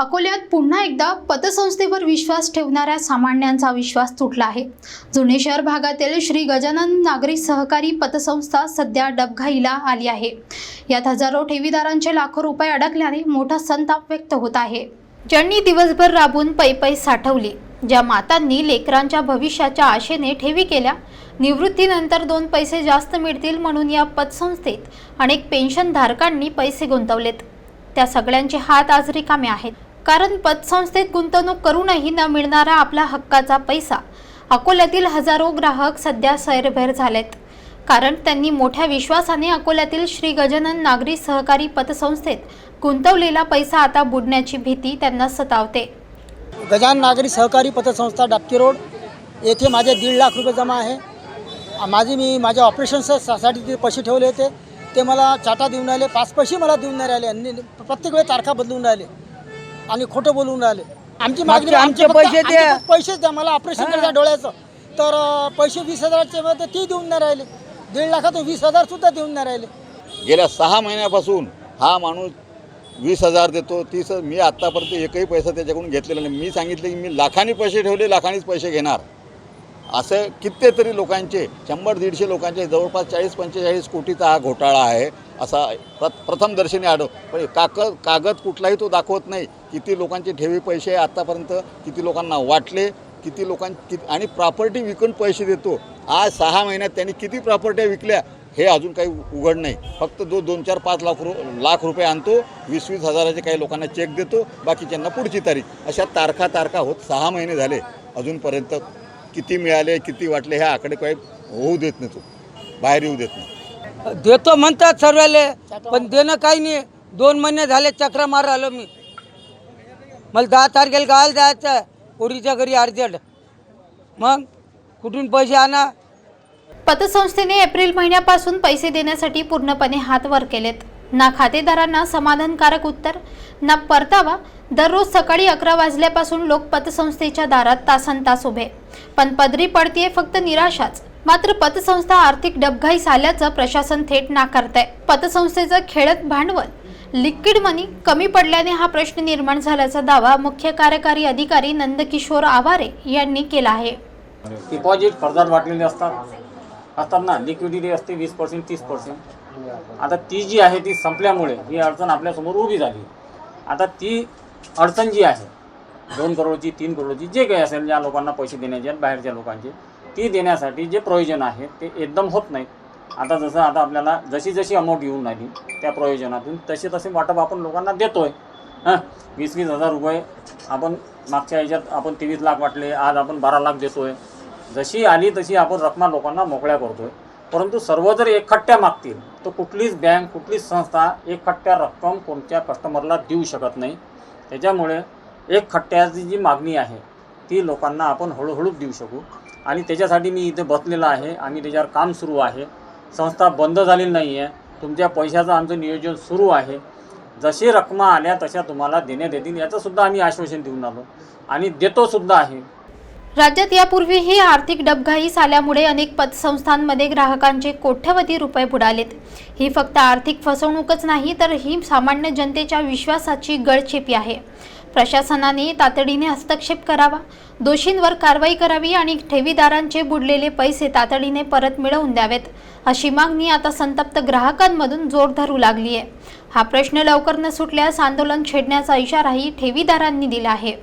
अकोल्यात पुन्हा एकदा पतसंस्थेवर विश्वास ठेवणाऱ्या सामान्यांचा विश्वास तुटला आहे. जुने शहर भागातील श्री गजानन नागरी सहकारी पतसंस्था सध्या डबघाईला आली आहे. यात हजारो ठेवीदारांचे लाखो रुपये अडकल्याने मोठा संताप व्यक्त होत आहे. ज्यांनी दिवसभर राबून पै पै साठवली ज्या मातांनी लेकरांच्या भविष्याच्या आशेने ठेवी केल्या निवृत्तीनंतर दोन पैसे जास्त मिळतील म्हणून या पतसंस्थेत अनेक पेन्शनधारकांनी पैसे गुंतवलेत. त्या सगळ्यांचे हात आज रिकामे आहेत. कारण पतसंस्थेत गुंतवणूक करूनही न मिळणारा आपला हक्काचा पैसा. अकोल्यातील हजारो ग्राहक सध्या सैरभैर झालेत. कारण त्यांनी मोठ्या विश्वासाने अकोल्यातील श्री गजानन नागरी सहकारी पतसंस्थेत गुंतवलेला पैसा आता बुडण्याची भीती त्यांना सतावते. गजान नागरी सहकारी पतसंस्था डापकी रोड येथे माझे दीड लाख रुपये जमा आहे. माझी मी माझ्या ऑपरेशन्ससाठी ते पैसे ठेवले होते. ते मला चाटा देऊन राहिले पाच पैसे मला देऊन नाही राहिले. आणि प्रत्येक वेळी तारखा बदलून राहिले. आणि खोटं बोलून राहिले. आमची मागणी आमचे पैसे द्या. पैसेच द्या. मला ऑपरेशन करायचं डोळ्याचं. तर पैसे वीस हजारचे होते ते देऊन नाही राहिले. दीड लाखातून वीस हजारसुद्धा देऊन नाही राहिले. गेल्या सहा महिन्यापासून हा माणूस वीस हजार देतो तीस मी आत्तापर्यंत एकही पैसा त्याच्याकडून घेतलेला नाही. मी सांगितलं की मी लाखांनी पैसे ठेवले लाखांनीच पैसे घेणार. असं कित्येतरी लोकांचे शंभर दीडशे लोकांचे जवळपास चाळीस पंचेचाळीस कोटीचा हा घोटाळा आहे. असा प्र प्रथमदर्शनी आढळ. पण कागद कागद कुठलाही तो दाखवत नाही. किती लोकांचे ठेवी पैसे आत्तापर्यंत किती लोकांना वाटले किती लोकां किती आणि प्रॉपर्टी विकून पैसे देतो. आज सहा महिन्यात त्यांनी किती प्रॉपर्ट्या विकल्या हे अजून काही उघड नाही. फक्त जो दोन चार पाच लाख रु लाख रुपये आणतो वीस वीस हजाराचे काही लोकांना चेक देतो बाकीच्यांना पुढची तारीख. अशा तारखा तारखा होत सहा महिने झाले. अजूनपर्यंत किती मिळाले किती वाटले हे आकडे काही होऊ देत नाही तो. बाहेर येऊ देत नाही. देतो म्हणतात सर्वाले पण देणं काही नाही. दोन महिने झाले चक्र मार आलो मी. मला दहा तारखेला गावाला जायचं आहे पोरीच्या घरी अर्जंट. मग कुठून पैसे आणा? पतसंस्थेने एप्रिल महिन्यापासून पैसे देण्यासाठी पूर्णपणे हात वर केलेत. ना खातेदारांना समाधानकारक उत्तर ना परतावा. दररोज सकाळी अकरा वाजल्यापासून लोक पतसंस्थेच्या दारात तासन तास उभे. पण पदरी पडतीये फक्त निराशाच. मात्र पतसंस्था आर्थिक डबघाईस आल्याचं प्रशासन थेट नाकारतंय. पतसंस्थेचं खेळत भांडवल लिक्विड मनी कमी पडल्याने हा प्रश्न निर्माण झाल्याचा दावा मुख्य कार्यकारी अधिकारी नंदकिशोर आवारे यांनी केला आहे. डिपॉझिट कर्जात वाटलेले असतात. असतात ना लिक्विडिटी असते वीस पर्सेंट तीस पर्सेंट आता ती जी आहे ती संपल्यामुळे ही अडचण आपल्यासमोर उभी झाली. आता ती अडचण जी आहे दोन करोडची तीन करोडची जे काही असेल ज्या लोकांना पैसे देण्याचे बाहेरच्या लोकांचे ती देण्यासाठी जे प्रयोजन आहे ते एकदम होत नाही. आता जसं आता आपल्याला जशी जशी अमाऊंट येऊन राहिली त्या प्रयोजनातून तसे तसे वाटप आपण लोकांना देतोय. हां? वीस वीस हजार रुपये आपण मागच्या ह्याच्यात आपण तेवीस लाख वाटले आज आपण बारा लाख देतोय. जशी आली तशी आपण रकमा लोकांना मोकळ्या करतोय. परंतु सर्व जर एकखट्ट्या मागतील तर कुठलीच बँक कुठलीच संस्था एकखट्ट्या रक्कम कोणत्या कस्टमरला देऊ शकत नाही. त्याच्यामुळे एक खट्ट्याची जी मागणी आहे ती लोकांना आपण हळूहळू देऊ शकू. आणि त्याच्यासाठी मी इथे बसलेला आहे. आम्ही त्याच्यावर काम सुरू आहे. संस्था बंद झालेली नाही आहे तुमच्या पैशाचं आमचं नियोजन सुरू आहे. जशी रकमा आल्या तशा तुम्हाला देण्यात येतील. याचंसुद्धा आम्ही आश्वासन देऊन आलो. आणि देतोसुद्धा आहे. राज्यात यापूर्वीही आर्थिक डबघाईस आल्यामुळे अनेक पतसंस्थांमध्ये ग्राहकांचे कोट्यवधी रुपये बुडालेत. ही फक्त आर्थिक फसवणूकच नाही तर ही सामान्य जनतेच्या विश्वासाची गळचेपी आहे. प्रशासनाने तातडीने हस्तक्षेप करावा. दोषींवर कारवाई करावी आणि ठेवीदारांचे बुडलेले पैसे तातडीने परत मिळवून द्यावेत. अशी मागणी आता संतप्त ग्राहकांमधून जोर धरू लागली आहे हा प्रश्न लवकर न सुटल्यास आंदोलन छेडण्याचा इशाराही ठेवीदारांनी दिला आहे.